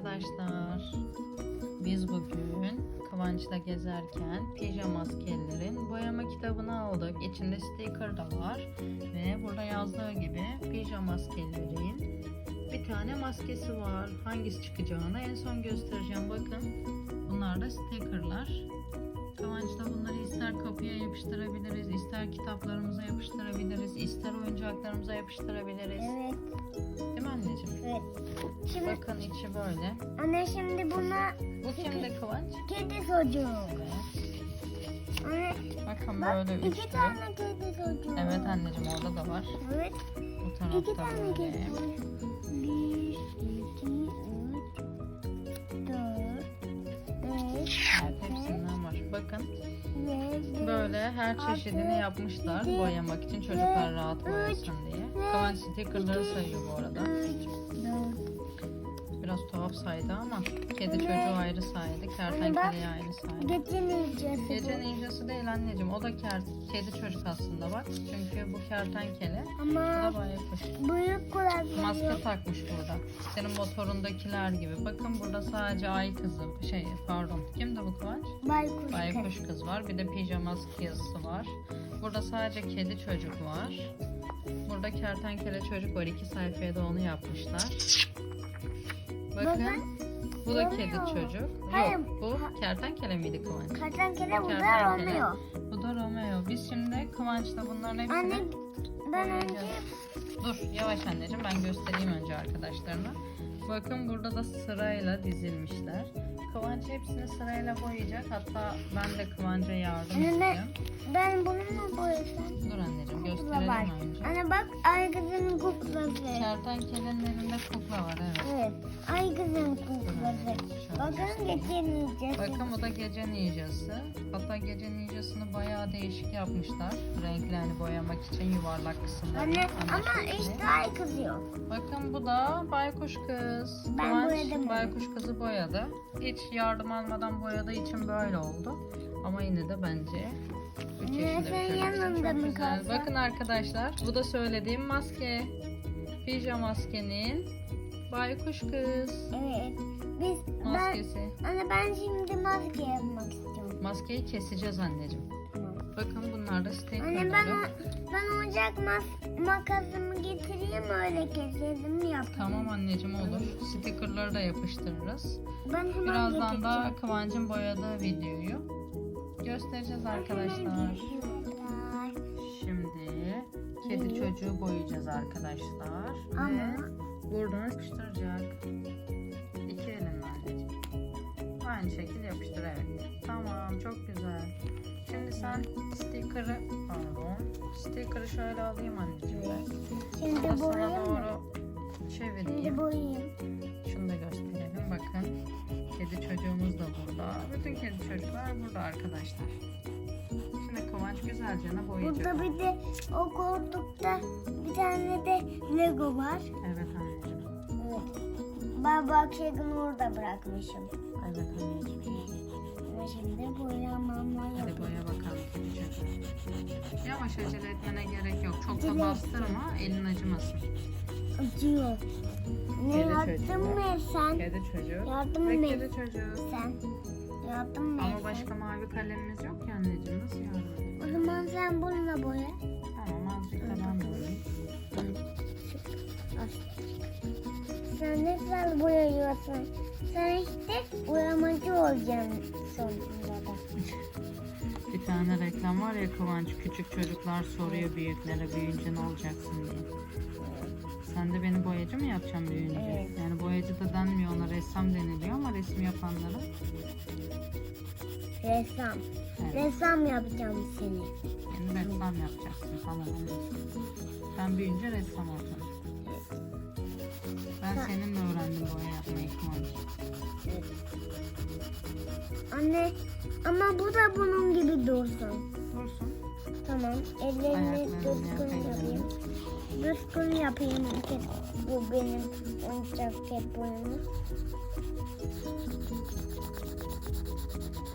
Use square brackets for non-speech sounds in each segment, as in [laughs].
arkadaşlar. Biz bugün Kıvanç'la gezerken pijama askerlerin boyama kitabını aldık. İçinde sticker da var. Ve burada yazdığı gibi pijama askerlerin bir tane maskesi var. Hangisi çıkacağını en son göstereceğim. Bakın bunlar da stickerlar. Kıvanç'la bunları kapıya yapıştırabiliriz, ister kitaplarımıza yapıştırabiliriz, ister oyuncaklarımıza yapıştırabiliriz. Evet, Değil mi anneciğim? evet. Şimdi Bakın içi böyle. anne şimdi buna Bu kimde Kıvanç? kedi çocuğu. Evet. Anne Bakın bak böyle iki üçlü. tane kedi çocuğu. Evet anneciğim orada da var. Evet. Bu İki tarafta tane kedi böyle. çocuğu. Bir, böyle her çeşidini yapmışlar boyamak için çocuklar rahat boyasın diye. Kıvanç stickerları sayıyor bu arada. Biraz tuhaf saydı ama kedi çocuğu ayrı saydı. Kertenkeleyi ayrı saydı. Gece ninjası. Gece ninjası değil anneciğim. O da ker kedi çocuk aslında bak. Çünkü bu kertenkele. Ama baykuş. büyük kulakları Maske takmış burada. Senin motorundakiler gibi. Bakın burada sadece ay kızı, şey pardon. Kimdi bu Kıvanç? Baykuş. Baykuş kız var. Bir de pijama yazısı var. Burada sadece kedi çocuk var. Burada kertenkele çocuk var. İki sayfaya da onu yapmışlar. Bakın. Bu da kedi çocuk. Hayır. Yok bu kertenkele miydi Kıvanç? Kertenkele bu da Kertenkele. Romeo. Bu da Romeo. Biz şimdi Kıvanç'la bunların hepsini... Anne ben önce boyayacağız. Dur yavaş anneciğim ben göstereyim önce arkadaşlarına. Bakın burada da sırayla dizilmişler. Kıvanç hepsini sırayla boyayacak. Hatta ben de Kıvanç'a yardım Anne, edeceğim. ben bununla boyasam. Dur anneciğim gösterelim var. önce. Anne bak ay kızın kuklası. Kertenkelenin elinde kukla var evet. Evet. Ay kızın kuklası. Bakın getirmeyeceğiz. Bakın bu da gece ninjası. Hatta gece ninjasını bayağı değişik yapmışlar. Renkli hani boyamak için yuvarlak kısımları. Anne ama işte ay kız yok. Bakın bu da baykuş kız. Ben Kıvanç boyadım baykuş kızı boyadı. Hiç yardım almadan boyadığı için böyle oldu. Ama yine de bence 3 Anne, yaşında bir çocuk çok güzel. Bakın arkadaşlar bu da söylediğim maske. Pijama maskenin baykuş kız Evet. Biz ben maskesi. anne ben şimdi maske yapmak istiyorum. Maskeyi keseceğiz anneciğim. Tamam. Bakın bunlar da Anne stickerları. ben ben oyuncak mas makasımı getireyim öyle keselim yap. Tamam anneciğim olur. Stickerları da yapıştırırız. Ben hemen Birazdan da. Kıvancın boyadığı videoyu göstereceğiz arkadaşlar. Arkadaşlar. Şimdi kedi çocuğu boyayacağız arkadaşlar. Ama Ve buradan yapıştıracak. İki anneciğim. Aynı şekilde yapıştır evet. Tamam çok güzel. Şimdi sen sticker'ı pardon. Sticker'ı şöyle alayım anneciğim ben. şimdi Sana boyayayım mı? doğru Şimdi çevireyim. boyayayım. Şunu da gösterelim. Bakın. Kedi çocuğumuz da burada. Bütün kedi çocuklar burada arkadaşlar. Şimdi Kıvanç güzelce boyayacak. Burada bir de o koltukta bir tane de Lego var. Evet anneciğim. Ben bak şeyini orada bırakmışım. Evet anneciğim. Ama şimdi boyamam Hadi boya bakalım. Yavaş acele etmene gerek yok. Çok da Acele bastırma elin acımasın. Acıyor. Ne Kedi yaptın mı sen? Kedi çocuğu. Yardım Ve mı? kedi çocuğu. Sen. Yardım mı? Ama başka mavi kalemimiz yok ki anneciğim. Nasıl yardım edeyim? O zaman sen bununla boya. Tamam azıcık da ben boyayayım. Sen ne güzel boyuyorsun. Sen işte boyamacı olacaksın sonunda da. Bir tane reklam var ya Kıvanç küçük çocuklar soruyor büyüklere büyüyünce ne olacaksın diye. Sen de beni boyacı mı yapacaksın büyüyünce? Evet. Yani boyacı da denmiyor ona ressam deniliyor ama resim yapanlara. Ressam. Evet. Ressam yapacağım seni. Yani ressam yapacaksın anneciğim. Ben büyüyünce ressam olacağım. Ben Sen- seninle öğrendim boya yapmayı Kıvanç. Anne ama bu da bunun gibi dursun. Dursun. Tamam. Ellerini Ayaklarını düzgün yap, yapayım. Düzgün yapayım. Ket, bu benim oyuncak ket boyamı.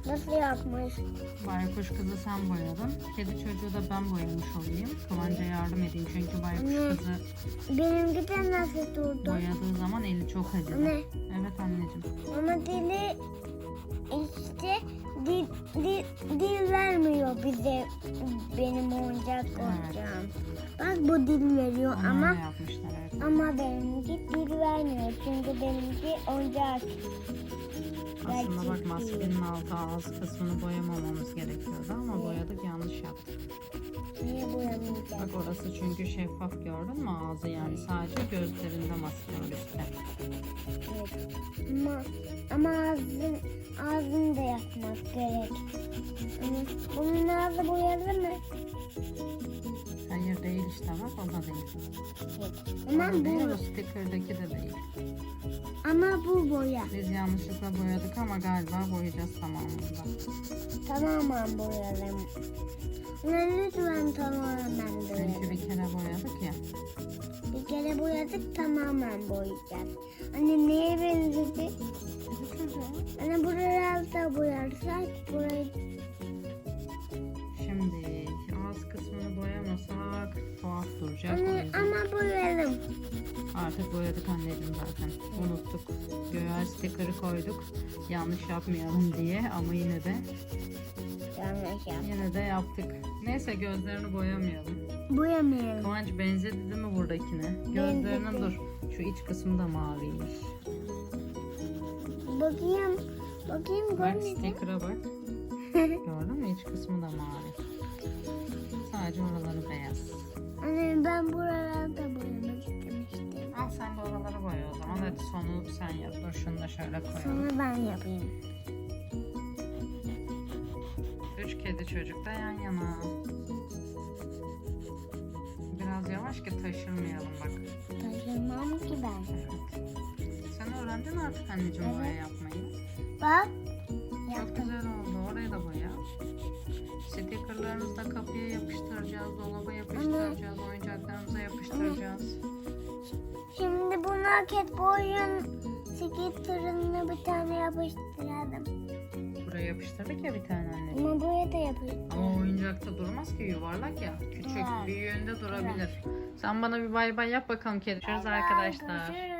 Nasıl yapmış? Baykuş kızı sen boyadın. Kedi çocuğu da ben boyamış olayım. Kıvanç'a yardım edeyim çünkü baykuş Anne. kızı Benimki de nasıl durdu? boyadığı zaman eli çok acıdı. Anne. Evet anneciğim. Ama dili işte dil, dil, dil vermiyor bize benim oyuncak oyuncağım. Bak bu dil veriyor Onu ama yapmışlar evet. ama benimki dil vermiyor çünkü benimki oyuncak. Aslında bak maskenin altı ağız kısmını boyamamamız gerekiyordu ama boyadık yanlış yaptık. Niye boyamayacağız? Bak orası çünkü şeffaf gördün mü ağzı yani sadece gözlerinde maske üstte. Evet. Ama, ama ağzın, ağzını da yapmak gerek. Ama bunun ağzı boyalı mı? Hayır değil işte bak o da değil. Ama O da değil bu, o sticker'daki de değil. ama bu boya. Biz yanlışlıkla boyadık ama galiba boyayacağız tamamında. Tamamen boyayalım. Ulan lütfen tamamen Çünkü boyayalım. bir kere boyadık ya. Bir kere boyadık tamamen boyayacağız. Anne neye benzedi? Anne buraları da boyadık anneciğim zaten. Unuttuk. Göğe sticker'ı koyduk. Yanlış yapmayalım diye ama yine de Yanlış yap. yine de yaptık. Neyse gözlerini boyamayalım. Boyamayalım. Kıvanç benzedi mi buradakine? Gözlerinin Benzedi. dur. Şu iç kısmı da maviymiş. Bakayım. Bakayım Bak görmedim. sticker'a bak. [laughs] Gördün mü? İç kısmı da mavi. Sadece oraları beyaz. Anne ben buraları da boyamak istemiştim. Al sen de oraları boya o zaman. Hadi sonu sen yap. Dur şunu da şöyle koyalım. Sonra ben yapayım. Üç kedi çocuk da yan yana. Biraz yavaş ki taşırmayalım bak. Taşımam ki ben. Evet. Sen öğrendin artık anneciğim Evet. boya yapmayı. Bak. Çok Yaptım. güzel oldu. Orayı da boya. Stickerlarımızı da kapıya yapıştıracağız, dolaba yapıştıracağız, oyuncaklarımıza yapıştıracağız. Şimdi buna ket boyun skitterını bir tane yapıştıralım. Buraya yapıştırdık ya bir tane anne. Ama buraya da yapıştıralım. Ama oyuncakta durmaz ki yuvarlak ya. Küçük Evet. büyüğünde durabilir. Sen bana bir bay bay yap bakalım kedi. Görüşürüz arkadaşlar. Görüşürüz.